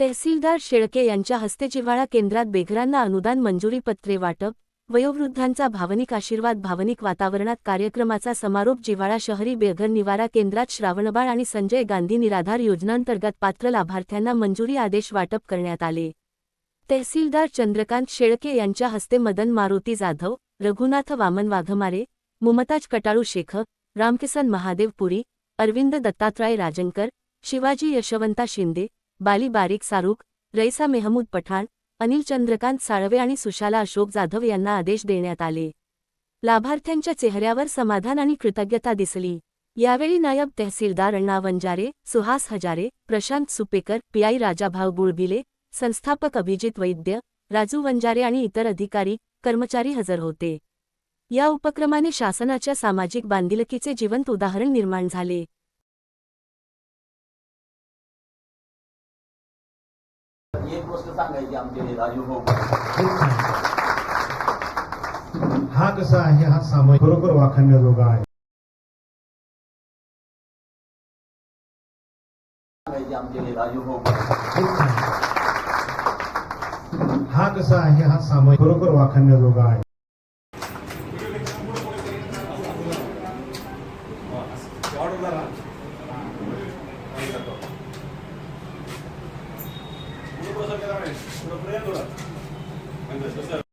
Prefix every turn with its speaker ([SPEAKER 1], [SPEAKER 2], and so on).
[SPEAKER 1] तहसीलदार शेळके यांच्या हस्ते जिव्हाळा केंद्रात बेघरांना अनुदान मंजुरी पत्रे वाटप वयोवृद्धांचा भावनिक आशीर्वाद भावनिक वातावरणात कार्यक्रमाचा समारोप जिव्हाळा शहरी बेघर निवारा केंद्रात श्रावणबाळ आणि संजय गांधी निराधार योजनांतर्गत पात्र लाभार्थ्यांना मंजुरी आदेश वाटप करण्यात आले. तहसीलदार चंद्रकांत शेळके यांच्या हस्ते मदन मारुती जाधव रघुनाथ वामन वाघमारे मुमताज कटाळू शेख रामकिसन महादेव पुरी अरविंद दत्तात्रय राजनकर शिवाजी यशवंता शिंदे बाली बारीक सारूक रईसा मेहमूद पठाण अनिल चंद्रकांत साळवे आणि सुशाला अशोक जाधव यांना आदेश देण्यात आले. लाभार्थ्यांच्या चेहऱ्यावर समाधान आणि कृतज्ञता दिसली. यावेळी नायब तहसीलदार अण्णा वंजारे सुहास हजारे प्रशांत सुपेकर पीआय राजाभाव गुळबिले संस्थापक अभिजित वैद्य राजू वंजारे आणि इतर अधिकारी कर्मचारी हजर होते. या उपक्रमाने शासनाच्या सामाजिक बांधिलकीचे जिवंत उदाहरण निर्माण झाले.
[SPEAKER 2] एक गोष्ट सांगायची आमचे राजू
[SPEAKER 3] हा। कसा आहे हा सामाजिक बरोबर वाखाणण्याजोगा आहे हा। कसा आहे हा सामाजिक बरोबर वाखाणण्याजोगा आहे
[SPEAKER 4] Entonces,